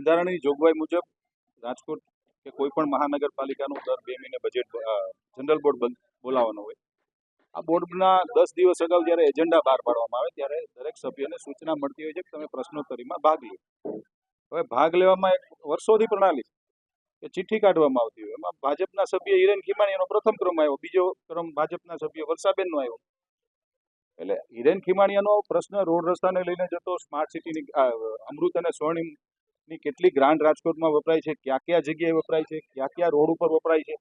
બંધારણની જોગવાઈ મુજબ રાજકોટ કે કોઈ પણ મહાનગરપાલિકાનું દર બે મહિને બજેટ જનરલ બોર્ડ બોલાવવાનો હોય. આ બોર્ડના દસ દિવસ અગાઉ જ્યારે એજન્ડા બહાર પાડવામાં આવે ત્યારે દરેક સભ્યને સૂચના મળતી હોય છે કે તમે પ્રશ્નોત્તરીમાં ભાગ લો. હવે ભાગ લેવામાં એક વર્ષોથી પ્રણાલી છે કે ચિઠ્ઠી કાઢવામાં આવતી હોય. એમાં ભાજપના સભ્ય હિરેન ખીમાણીનો પ્રથમ ક્રમ આવ્યો, બીજો ક્રમ ભાજપના સભ્ય વર્ષાબેનનો આવ્યો. એટલે હિરેન ખીમાણીયાનો પ્રશ્ન રોડ રસ્તાને લઈને જતો સ્માર્ટ સિટીની અમૃત અને સ્વર્ણિમની કેટલી ગ્રાન્ટ રાજકોટમાં વપરાય છે, ક્યાં ક્યાં જગ્યાએ વપરાય છે, ક્યાં ક્યાં રોડ ઉપર વપરાય છે?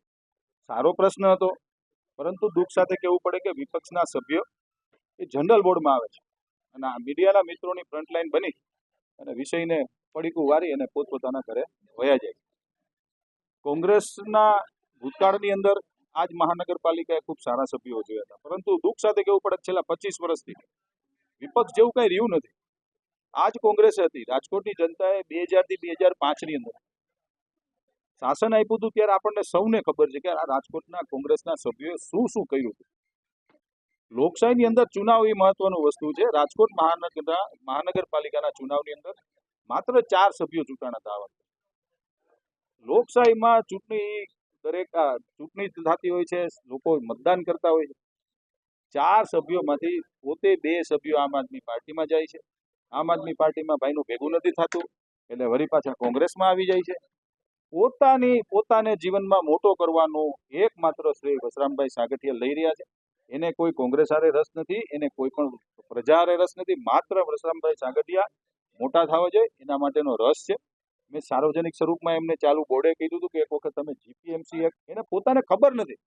સારો પ્રશ્ન હતો, પરંતુ દુઃખ સાથે કહેવું પડે કે વિપક્ષના સભ્યો એ જનરલ બોર્ડમાં આવે છે અને આ મીડિયાના મિત્રોની ફ્રન્ટલાઈન બની અને વિષયને પડીકું વારી અને પોતપોતાના ઘરે વયા જાય કોંગ્રેસના ભૂતકાળની અંદર આજ મહાનગરપાલિકાએ ખૂબ સારા સભ્યો જોયા હતા, પરંતુ દુઃખ સાથે કહેવું પડે છેલ્લા પચીસ વર્ષથી વિપક્ષ જેવું કઈ રહ્યું નથી. આજ કોંગ્રેસ હતી. રાજકોટની જનતાએ બે હજારથી બે હજાર પાંચની અંદર શાસન આપ્યું હતું ત્યારે આપણને સૌને ખબર છે કે આ રાજકોટના કોંગ્રેસના સભ્યોએ શું શું કર્યું હતું. લોકશાહીની અંદર ચુનાવ એ મહત્વનું વસ્તુ છે. રાજકોટ મહાનગરના મહાનગરપાલિકાના ચુનાવની અંદર માત્ર ચાર સભ્યો ચૂંટાણા હતા આ લોકશાહીમાં ચૂંટણી દરેક ચૂંટણી થતી હોય છે, લોકો મતદાન કરતા હોય છે. ચાર સભ્યોમાંથી પોતે બે સભ્યો આમ આદમી પાર્ટીમાં જાય છે. આમ આદમી પાર્ટીમાં ભાઈનું ભેગું નથી થતું, એટલે વળી પાછા કોંગ્રેસમાં આવી જાય છે. પોતાની, પોતાને જીવનમાં મોટો કરવાનો એકમાત્ર શ્રેય વસરામભાઈ સાગઠિયા લઈ રહ્યા છે. એને કોઈ કોંગ્રેસ હારે રસ નથી, એને કોઈ પણ પ્રજા હારે રસ નથી, માત્ર વસરામભાઈ સાગઠિયા મોટા થવા જોઈએ, એના માટેનો રસ છે. મેં સાર્વજનિક સ્વરૂપમાં એમને ચાલુ બોર્ડે કીધું હતું કે એક વખત તમે જીપીએમસી એક, એને પોતાને ખબર નથી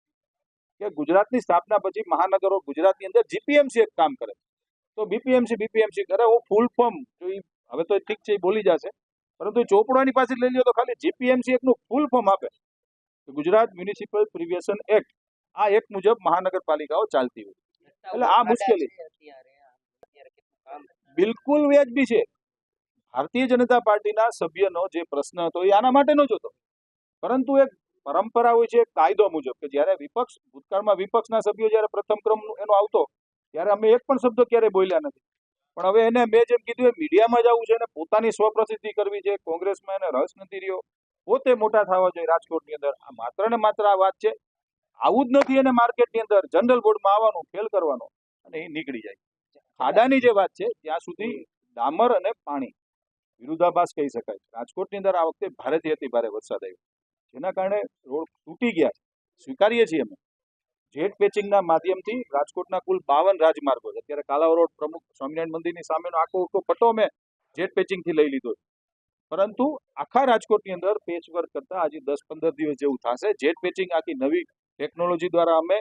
કે ગુજરાતની સ્થાપના પછી મહાનગરો ગુજરાતની અંદર જીપીએમસી એક કામ કરે તો બીપીએમસી બીપીએમસી કરે. હું ફૂલ ફોર્મ જો એ હવે તો ઠીક છે એ બોલી જશે. પરંતુ ચોપડાની પાસે લઈ લ્યો તો ખાલી જીપીએમસી એકનું ફૂલ ફોર્મ આપે. ગુજરાત મ્યુનિસિપલ પ્રિવિએશન એક્ટ આ એક મુજબ મહાનગરપાલિકાઓ ચાલતી હોય. એટલે આ મુશ્કેલી. બિલકુલ વ્યાજબી છે. ભારતીય જનતા પાર્ટીના સભ્યનો જે પ્રશ્ન હતો એ આના માટેનો જ હતો. પરંતુ એક પરંપરા હોય છે કાયદો મુજબ કે જ્યારે વિપક્ષ, ભૂતકાળમાં વિપક્ષના સભ્યો જ્યારે પ્રથમ ક્રમ એનો આવતો ત્યારે અમે એક પણ શબ્દ ક્યારેય બોલ્યા નથી. પણ હવે એને મેં જેમ કીધું મીડિયામાં જવું છે અને પોતાની સ્વપ્રસિદ્ધિ કરવી છે કોંગ્રેસમાં એને રસ નથી રહ્યો. પોતે મોટા થવા જોઈએ રાજકોટની અંદર. આ માત્ર ને માત્ર આ વાત છે. આવું જ નથી એને માર્કેટની અંદર જનરલ બોર્ડમાં આવવાનું, ફેલ કરવાનો અને એ નીકળી જાય. ખાડાની જે વાત છે, ત્યાં સુધી ડામર અને પાણી વિરુદ્ધાભાસ કહી શકાય રાજકોટની અંદર આ વખતે ભારેથી અતિ ભારે વરસાદ આવ્યો. જેના કારણે રોડ તૂટી ગયા સ્વીકારીએ છીએ અમે. જેટ પેચિંગના માધ્યમથી રાજકોટના કુલ બાવન રાજમાર્ગો છે. અત્યારે કાલાવ રોડ પ્રમુખ સ્વામિનારાયણ મંદિરની સામેનો આખો આખો પટ્ટો મેં જેટ પેચિંગથી લઈ લીધો પરંતુ આખા રાજકોટની અંદર પેચવર્ક કરતા આજે દસ પંદર દિવસ જેવું થશે. જેટ પેચિંગ આખી નવી ટેકનોલોજી દ્વારા અમે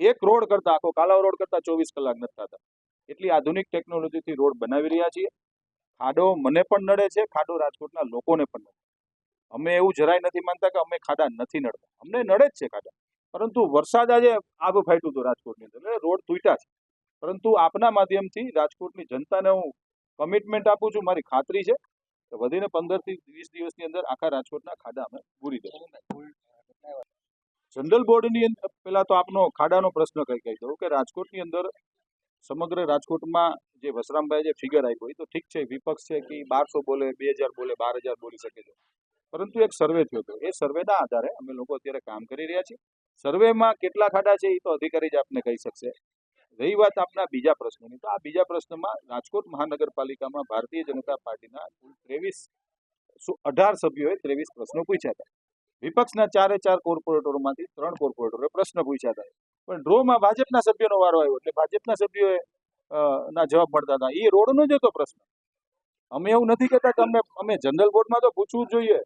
એક રોડ કરતા, આખો કાલાવ રોડ કરતા ચોવીસ કલાક નથી થતા. એટલી આધુનિક ટેકનોલોજીથી રોડ બનાવી રહ્યા છીએ. ખાડો મને પણ નડે છે, ખાડો રાજકોટના લોકોને પણ નડે અમે એવું જરાય નથી માનતા કે અમે ખાડા નથી નડતા. અમને નડે જ છે ખાડા. પરંતુ વરસાદ આજે આબ ફાટ્યું હતું રાજકોટની અંદર એટલે રોડ તૂટ્યા છે. પરંતુ આપના માધ્યમથી રાજકોટની જનતાને હું કમિટમેન્ટ આપું છું, મારી ખાતરી છે કે વધીને પંદરથી વીસ દિવસની અંદર આખા રાજકોટના ખાડા અમે પૂરી દઉં જનરલ બોર્ડની અંદર પહેલાં તો આપનો ખાડાનો પ્રશ્ન કહી કહી દઉં કે રાજકોટની અંદર સમગ્ર રાજકોટમાં જે વસરામભાઈ જે ફિગર આપ્યો એ તો ઠીક છે, વિપક્ષ છે કે બારસો બોલે, બે હજાર બોલે, બાર હજાર બોલી શકે છે. પરંતુ એક સર્વે થયો હતો. એ સર્વેના આધારે અમે લોકો અત્યારે કામ કરી રહ્યા છીએ. સર્વેમાં કેટલા ખાડા છે એ તો અધિકારી જ આપને કહી શકશે. રહી વાત આપના બીજા પ્રશ્નની. તો આ બીજા પ્રશ્નમાં રાજકોટ મહાનગરપાલિકામાં ભારતીય જનતા પાર્ટીના કુલ ત્રેવીસ અઢાર સભ્યોએ ત્રેવીસ પ્રશ્નો પૂછ્યા હતા. વિપક્ષના ચારે ચાર કોર્પોરેટરોમાંથી ત્રણ કોર્પોરેટરોએ પ્રશ્ન પૂછ્યા હતા. પણ ડ્રોમાં ભાજપના સભ્યોનો વારો આવ્યો એટલે ભાજપના સભ્યોએ ના જવાબ મળતા હતા. એ રોડનો જ હતો પ્રશ્ન. અમે એવું નથી કહેતા કે અમે અમે જનરલ બોર્ડમાં તો પૂછવું જોઈએ.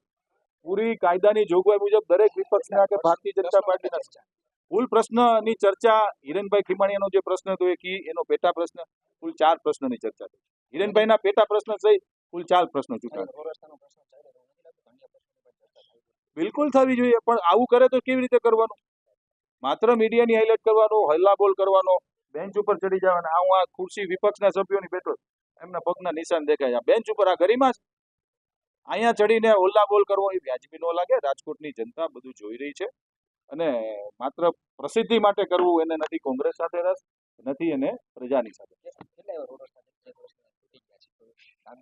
પૂરી કાયદાની જોગવાઈ મુજબ દરેક વિપક્ષના કે ભારતીય જનતા પાર્ટીના કુલ પ્રશ્નની ચર્ચા હિરેનભાઈ ખીમાણીયાનો જે પ્રશ્ન હતો એ કી એનો પેટા પ્રશ્ન કુલ ચાર પ્રશ્નની ચર્ચા થઈ. હિરેનભાઈના પેટા પ્રશ્ન સહિત કુલ ચાર પ્રશ્નો ચૂંટાયા. બિલકુલ થવી જોઈએ પણ આવું કરે તો કેવી રીતે કરવાનું? માત્ર મીડિયાની હાઇલાઇટ કરવાનો હલ્લાબોલ કરવાનો બેન્ચ ઉપર ચડી જવાના આ હું આ ખુરશી વિપક્ષના સભ્યોની બેઠો. એમના પગના નિશાન દેખાય બેન્ચ ઉપર આ ગરિમા છે અહીંયા ચડીને હોલ્લાબોલ કરવો એ વ્યાજબી ન લાગે. રાજકોટની જનતા બધું જોઈ રહી છે અને માત્ર પ્રસિદ્ધિ માટે કરવું એને નથી કોંગ્રેસ સાથે રસ નથી એને પ્રજાની સાથે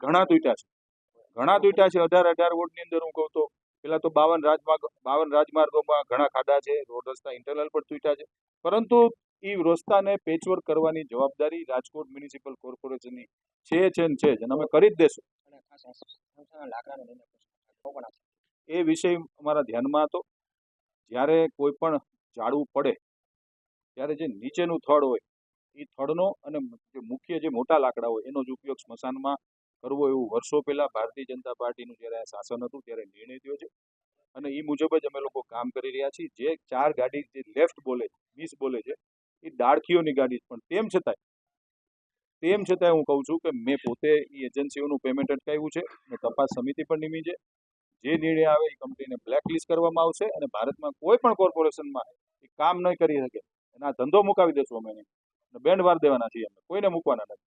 ઘણા તૂટ્યા છે. ઘણા તૂટ્યા છે. અઢાર અઢાર વોટની અંદર હું કહું તો પેલા તો બાવન રાજમાર્ગ બાવન રાજમાર્ગોમાં ઘણા ખાડા છે. રોડ રસ્તા ઇન્ટરનલ પણ તૂટ્યા છે. પરંતુ એ રસ્તાને પેચવર્ક કરવાની જવાબદારી રાજકોટ મ્યુનિસિપલ કોર્પોરેશનની છે છે ને છે જ. અને અમે કરી જ દેશું. એ વિષય અમારા ધ્યાનમાં હતો. જ્યારે કોઈ પણ ઝાડવું પડે, ત્યારે જે નીચેનું થડ હોય, એ થડનો અને મુખ્ય જે મોટા લાકડા હોય, એનો જ ઉપયોગ સ્મશાનમાં કરવો એવું વર્ષો પહેલા ભારતીય જનતા પાર્ટીનું જ્યારે શાસન હતું, ત્યારે નિર્ણય થયો છે. અને એ મુજબ જ અમે લોકો કામ કરી રહ્યા છીએ. જે ચાર ગાડી જે લેફ્ટ બોલે મિસ બોલે છે, એ ડાળખીઓની ગાડી પણ તેમ છતાંય તેમ છતાંય હું કહું છું કે મેં પોતે એ એજન્સીઓનું પેમેન્ટ અટકાવ્યું છે અને તપાસ સમિતિ પણ નિમી છે. જે નિર્ણય આવે એ કંપનીને બ્લેકલિસ્ટ કરવામાં આવશે અને ભારતમાં કોઈ પણ કોર્પોરેશનમાં એ કામ નહીં કરી શકે. આ ધંધો મુકાવી દેશું અમે એને. બેન્ડ વાર દેવાના છીએ અમે. કોઈને મૂકવાના નથી.